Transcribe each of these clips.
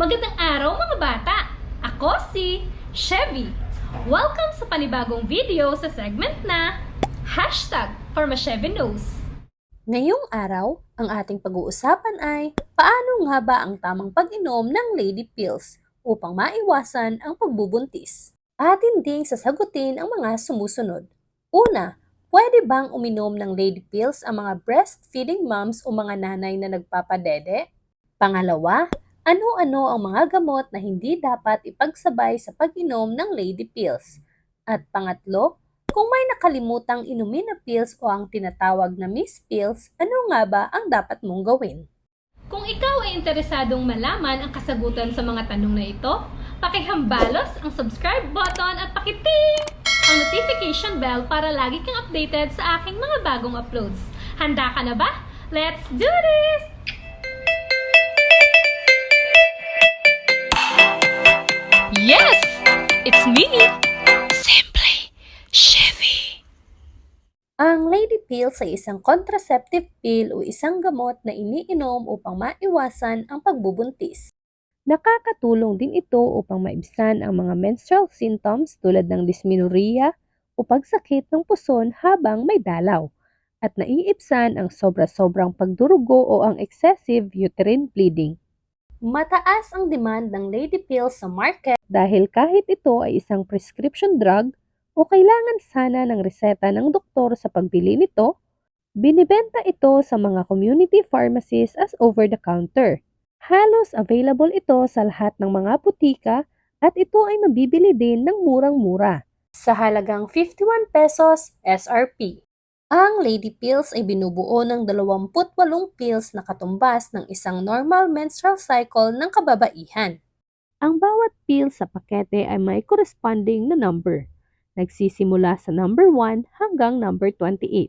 Magandang araw mga bata! Ako si Chevy. Welcome sa panibagong video sa segment na Hashtag for Knows. Ngayong araw, ang ating pag-uusapan ay paano nga ba ang tamang pag-inom ng lady pills upang maiwasan ang pagbubuntis. Atin ding sasagutin ang mga sumusunod. Una, pwede bang uminom ng lady pills ang mga breastfeeding moms o mga nanay na nagpapadede? Pangalawa, ano-ano ang mga gamot na hindi dapat ipagsabay sa pag-inom ng lady pills? At pangatlo, kung may nakalimutang inumin na pills o ang tinatawag na miss pills, ano nga ba ang dapat mong gawin? Kung ikaw ay interesadong malaman ang kasagutan sa mga tanong na ito, pakihambalos ang subscribe button at pakiting ang notification bell para lagi kang updated sa aking mga bagong uploads. Handa ka na ba? Let's do this! Yes! It's me! Simply Chevy. Ang lady pills ay isang contraceptive pill o isang gamot na iniinom upang maiwasan ang pagbubuntis. Nakakatulong din ito upang maibsan ang mga menstrual symptoms tulad ng dysmenorrhea o pagsakit ng puson habang may dalaw at naiibsan ang sobra-sobrang pagdurugo o ang excessive uterine bleeding. Mataas ang demand ng lady pills sa market dahil kahit ito ay isang prescription drug o kailangan sana ng reseta ng doktor sa pagbili nito, binibenta ito sa mga community pharmacies as over-the-counter. Halos available ito sa lahat ng mga butika at ito ay mabibili din ng murang-mura sa halagang 51 pesos SRP. Ang lady pills ay binubuo ng 28 pills na katumbas ng isang normal menstrual cycle ng kababaihan. Ang bawat pill sa pakete ay may corresponding na number. Nagsisimula sa number 1 hanggang number 28.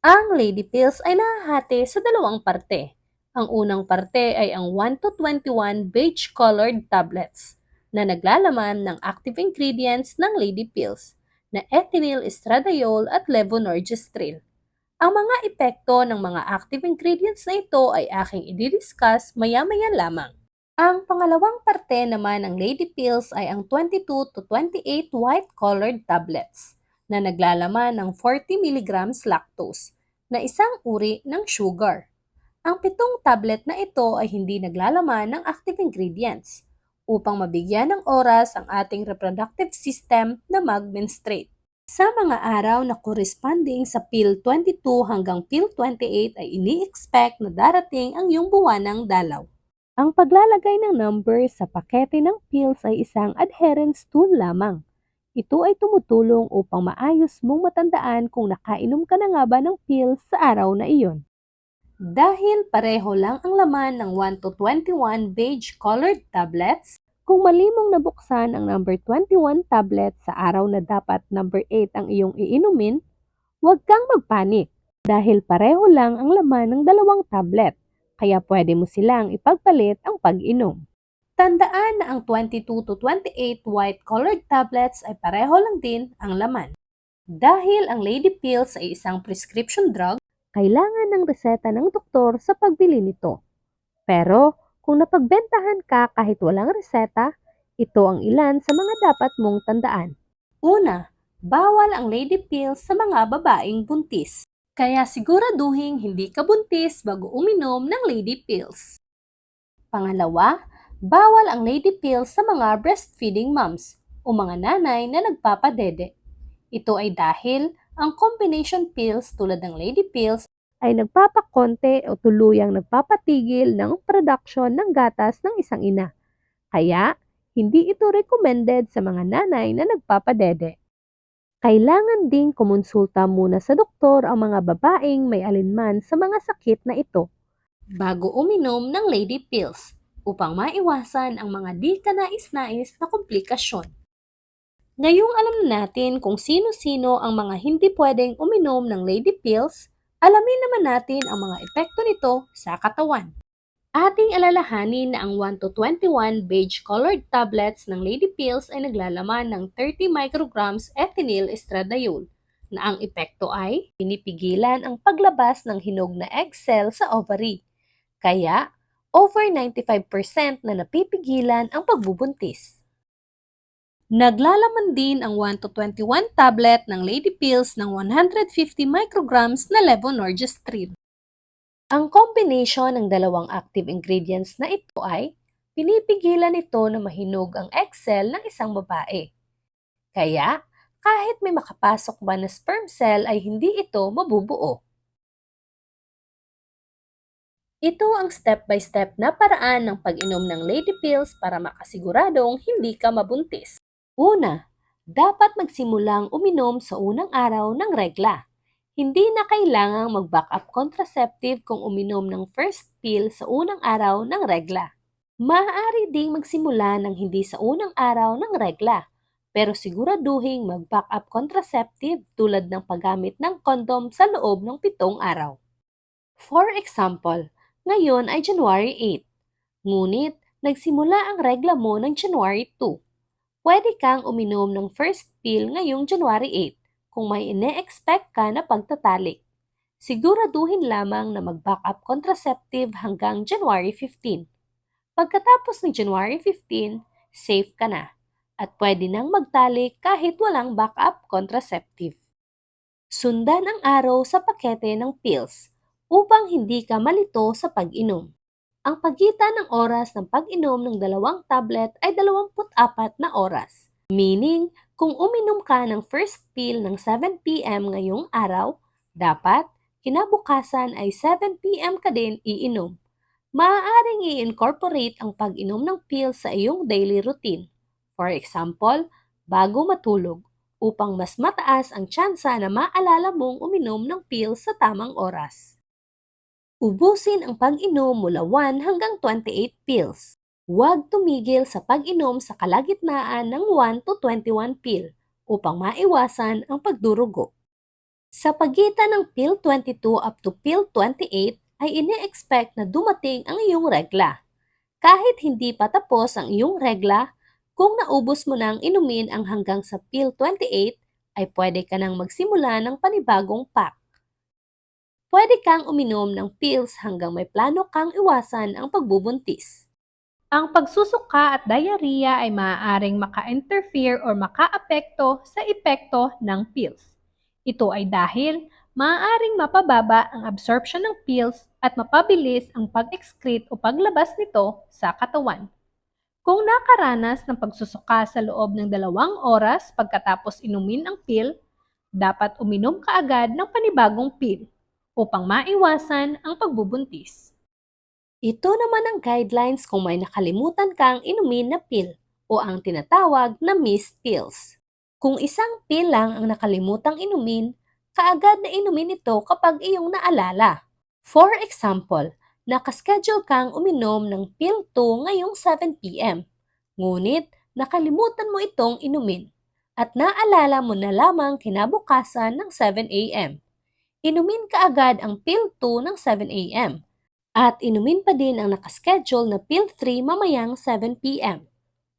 Ang lady pills ay nahahati sa dalawang parte. Ang unang parte ay ang 1 to 21 beige-colored tablets na naglalaman ng active ingredients ng lady pills na ethinyl estradiol at levonorgestrel. Ang mga epekto ng mga active ingredients na ito ay aking i-discuss maya-maya lamang. Ang pangalawang parte naman ng lady pills ay ang 22 to 28 white-colored tablets na naglalaman ng 40 mg lactose na isang uri ng sugar. Ang pitong tablet na ito ay hindi naglalaman ng active ingredients upang mabigyan ng oras ang ating reproductive system na mag-menstruate. Sa mga araw na corresponding sa pill 22 hanggang pill 28 ay ini-expect na darating ang iyong buwanang dalaw. Ang paglalagay ng number sa pakete ng pills ay isang adherence tool lamang. Ito ay tumutulong upang maayos mong matandaan kung nakainom ka na nga ba ng pills sa araw na iyon. Dahil pareho lang ang laman ng 1 to 21 beige-colored tablets, kung mali mong nabuksan ang number 21 tablet sa araw na dapat number 8 ang iyong iinumin, huwag kang magpanik dahil pareho lang ang laman ng dalawang tablet kaya pwede mo silang ipagpalit ang pag-inom. Tandaan na ang 22 to 28 white-colored tablets ay pareho lang din ang laman. Dahil ang lady pills ay isang prescription drug, kailangan ng reseta ng doktor sa pagbili nito. Pero kung napagbentahan ka kahit walang reseta, ito ang ilan sa mga dapat mong tandaan. Una, bawal ang lady pills sa mga babaeng buntis. Kaya siguraduhin hindi ka buntis bago uminom ng lady pills. Pangalawa, bawal ang lady pills sa mga breastfeeding moms o mga nanay na nagpapadede. Ito ay dahil ang combination pills tulad ng lady pills ay nagpapakonte o tuluyang nagpapatigil ng production ng gatas ng isang ina. Kaya, hindi ito recommended sa mga nanay na nagpapadede. Kailangan ding kumonsulta muna sa doktor ang mga babaeng may alinman sa mga sakit na ito bago uminom ng lady pills upang maiwasan ang mga di kanais-nais na komplikasyon. Ngayong alam na natin kung sino-sino ang mga hindi pwedeng uminom ng lady pills, alamin naman natin ang mga epekto nito sa katawan. Ating alalahanin na ang 1 to 21 beige-colored tablets ng lady pills ay naglalaman ng 30 micrograms ethinyl estradiol na ang epekto ay pinipigilan ang paglabas ng hinog na egg cell sa ovary. Kaya, over 95% na napipigilan ang pagbubuntis. Naglalaman din ang 1 to 21 tablet ng Lady Pills ng 150 micrograms na levonorgestrel. Ang combination ng dalawang active ingredients na ito ay pinipigilan ito na mahinog ang egg cell ng isang babae. Kaya, kahit may makapasok ba na sperm cell ay hindi ito mabubuo. Ito ang step-by-step na paraan ng pag-inom ng lady pills para makasiguradong hindi ka mabuntis. Una, dapat magsimulang uminom sa unang araw ng regla. Hindi na kailangang mag-backup contraceptive kung uminom ng first pill sa unang araw ng regla. Maaari ding magsimula ng hindi sa unang araw ng regla, pero siguraduhing mag-backup contraceptive tulad ng paggamit ng kondom sa loob ng pitong araw. For example, ngayon ay January 8, ngunit nagsimula ang regla mo ng January 2. Pwede kang uminom ng first pill ngayong January 8 kung may ine-expect ka na pagtatalik. Siguraduhin lamang na mag-backup contraceptive hanggang January 15. Pagkatapos ng January 15, safe ka na at pwede nang magtalik kahit walang backup contraceptive. Sundan ang araw sa pakete ng pills upang hindi ka malito sa pag-inom. Ang pagitan ng oras ng pag-inom ng dalawang tablet ay 24 na oras. Meaning, kung uminom ka ng first pill ng 7pm ngayong araw, dapat kinabukasan ay 7pm ka din iinom. Maaaring i-incorporate ang pag-inom ng pill sa iyong daily routine. For example, bago matulog, upang mas mataas ang tsansa na maalala mong uminom ng pill sa tamang oras. Ubusin ang pag-inom mula 1 hanggang 28 pills. Huwag tumigil sa pag-inom sa kalagitnaan ng 1 to 21 pill upang maiwasan ang pagdurugo. Sa pagitan ng pill 22 up to pill 28 ay ine-expect na dumating ang iyong regla. Kahit hindi pa tapos ang iyong regla, kung naubos mo nang inumin ang hanggang sa pill 28, ay pwede ka nang magsimula ng panibagong pack. Pwede kang uminom ng pills hanggang may plano kang iwasan ang pagbubuntis. Ang pagsusuka at diarrhea ay maaaring maka-interfere or maka-apekto sa epekto ng pills. Ito ay dahil maaaring mapababa ang absorption ng pills at mapabilis ang pag-excrete o paglabas nito sa katawan. Kung nakaranas ng pagsusuka sa loob ng dalawang oras pagkatapos inumin ang pill, dapat uminom kaagad ng panibagong pill upang maiwasan ang pagbubuntis. Ito naman ang guidelines kung may nakalimutan kang inumin na pill o ang tinatawag na missed pills. Kung isang pill lang ang nakalimutang inumin, kaagad na inumin ito kapag iyong naalala. For example, nakaschedule kang uminom ng pill 2 ngayong 7pm. Ngunit nakalimutan mo itong inumin at naalala mo na lamang kinabukasan ng 7am. Inumin ka agad ang pill 2 ng 7am at inumin pa din ang nakaschedule na pill 3 mamayang 7pm.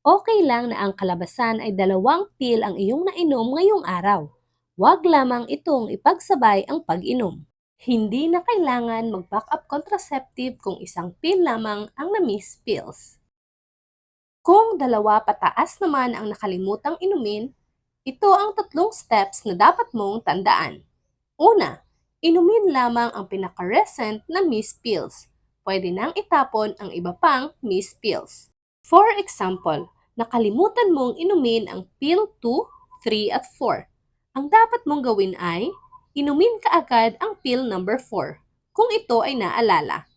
Okay lang na ang kalabasan ay dalawang pill ang iyong nainom ngayong araw. Huwag lamang itong ipagsabay ang pag-inom. Hindi na kailangan mag-backup contraceptive kung isang pill lamang ang na-miss pills. Kung dalawa pataas naman ang nakalimutang inumin, ito ang tatlong steps na dapat mong tandaan. Una, inumin lamang ang pinaka-recent na miss pills. Pwede nang itapon ang iba pang miss pills. For example, nakalimutan mong inumin ang pill 2, 3 at 4. Ang dapat mong gawin ay inumin ka agad ang pill number 4 kung ito ay naalala.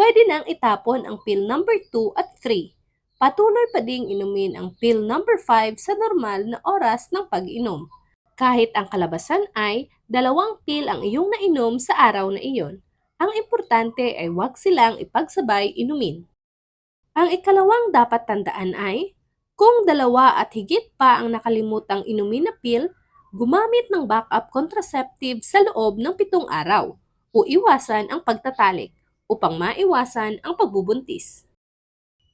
Pwede nang itapon ang pill number 2 at 3. Patuloy pa ding inumin ang pill number 5 sa normal na oras ng pag-inom. Kahit ang kalabasan ay dalawang pill ang iyong nainom sa araw na iyon, ang importante ay huwag silang ipagsabay inumin. Ang ikalawang dapat tandaan ay, kung dalawa at higit pa ang nakalimutang inumin na pill, gumamit ng backup contraceptive sa loob ng pitong araw o iwasan ang pagtatalik upang maiwasan ang pagbubuntis.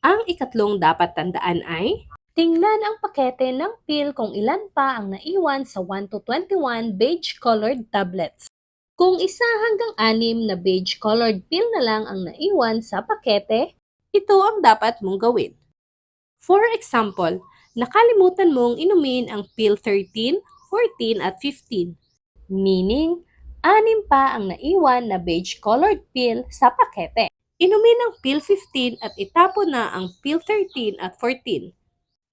Ang ikatlong dapat tandaan ay, tingnan ang pakete ng pill kung ilan pa ang naiwan sa 1 to 21 beige-colored tablets. Kung isa hanggang anim na beige-colored pill na lang ang naiwan sa pakete, ito ang dapat mong gawin. For example, nakalimutan mong inumin ang pill 13, 14 at 15. Meaning, anim pa ang naiwan na beige-colored pill sa pakete. Inumin ang pill 15 at itapon na ang pill 13 at 14.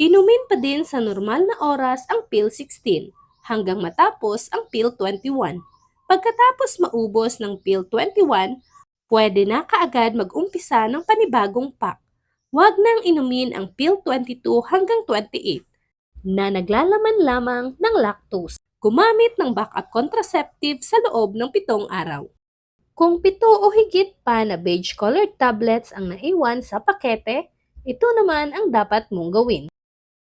Inumin pa din sa normal na oras ang pill 16 hanggang matapos ang pill 21. Pagkatapos maubos ng pill 21, pwede na kaagad mag-umpisa ng panibagong pack. Huwag nang inumin ang pill 22 hanggang 28 na naglalaman lamang ng lactose. Gumamit ng backup contraceptive sa loob ng pitong araw. Kung pito o higit pa na beige-colored tablets ang naiwan sa pakete, ito naman ang dapat mong gawin.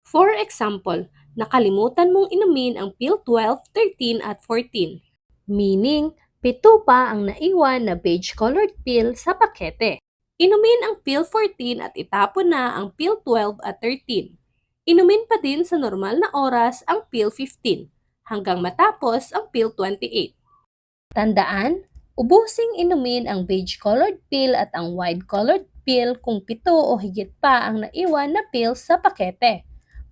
For example, nakalimutan mong inumin ang pill 12, 13 at 14. Meaning, pito pa ang naiwan na beige-colored pill sa pakete. Inumin ang pill 14 at itapon na ang pill 12 at 13. Inumin pa din sa normal na oras ang pill 15 hanggang matapos ang pill 28. Tandaan, ubusing inumin ang beige-colored pill at ang wide-colored pill kung pito o higit pa ang naiwan na pills sa pakete.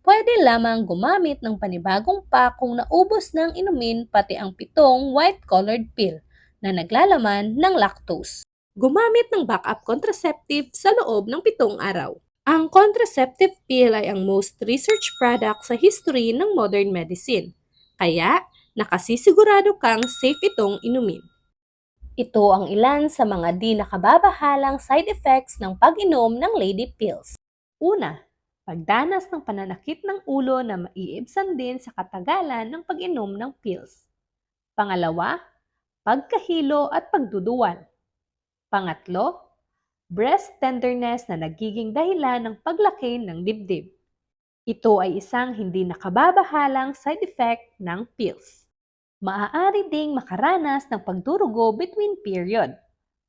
Pwede lamang gumamit ng panibagong pack kung naubos ng inumin pati ang pitong white-colored pill na naglalaman ng lactose. Gumamit ng backup contraceptive sa loob ng pitong araw. Ang contraceptive pill ay ang most researched product sa history ng modern medicine. Kaya, nakasisigurado kang safe itong inumin. Ito ang ilan sa mga di nakababahalang side effects ng pag-inom ng lady pills. Una, pagdanas ng pananakit ng ulo na maiibsan din sa katagalan ng pag-inom ng pills. Pangalawa, pagkahilo at pagduduwal. Pangatlo, breast tenderness na nagiging dahilan ng paglaki ng dibdib. Ito ay isang hindi nakababahalang side effect ng pills. Maaari ding makaranas ng pagdurugo between period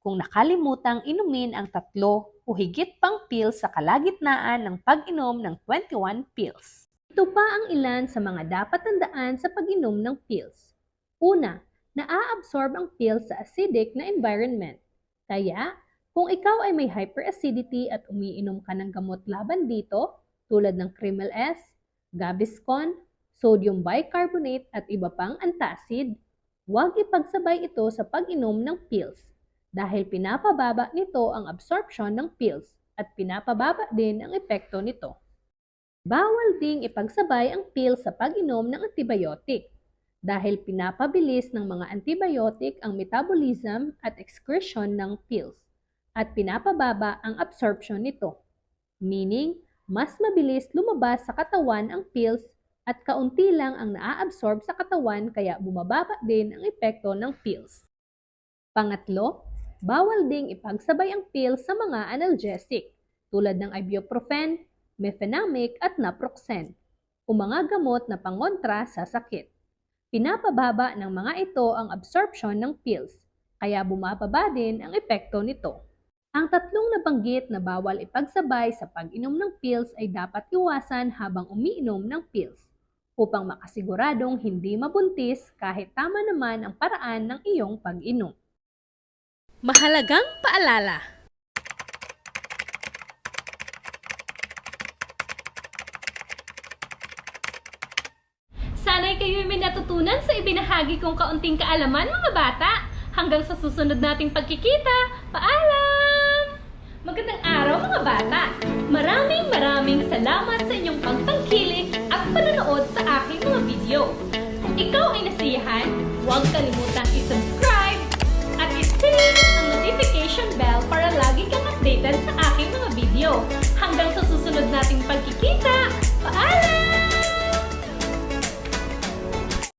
kung nakalimutang inumin ang tatlo o higit pang pills sa kalagitnaan ng pag-inom ng 21 pills. Ito pa ang ilan sa mga dapat tandaan sa pag-inom ng pills. Una, naa-absorb ang pills sa acidic na environment. Kaya, kung ikaw ay may hyperacidity at umiinom ka ng gamot laban dito, tulad ng Crimel S, Gaviscon, sodium bicarbonate at iba pang antacid, huwag ipagsabay ito sa pag-inom ng pills dahil pinapababa nito ang absorption ng pills at pinapababa din ang epekto nito. Bawal ding ipagsabay ang pills sa pag-inom ng antibiotic dahil pinapabilis ng mga antibiotic ang metabolism at excretion ng pills at pinapababa ang absorption nito. Meaning, mas mabilis lumabas sa katawan ang pills at kaunti lang ang naa-absorb sa katawan kaya bumababa din ang epekto ng pills. Pangatlo, bawal ding ipagsabay ang pills sa mga analgesic tulad ng ibuprofen, mefenamic at naproxen o mga gamot na pangontra sa sakit. Pinapababa ng mga ito ang absorption ng pills kaya bumababa din ang epekto nito. Ang tatlong nabanggit na bawal ipagsabay sa pag-inom ng pills ay dapat iwasan habang umiinom ng pills upang makasiguradong hindi mabuntis kahit tama naman ang paraan ng iyong pag-inom. Mahalagang paalala. Sana'y kayo'y may natutunan sa ibinahagi kong kaunting kaalaman mga bata. Hanggang sa susunod nating pagkikita, paalam! Magandang araw mga bata! Maraming maraming salamat sa inyong pagtangkilik at panonood sa aking mga video. Kung ikaw ay nasiyahan, huwag kalimutang i-subscribe ang notification bell para lagi kang updated sa aking mga video. Hanggang sa susunod nating pagkikita, paalam!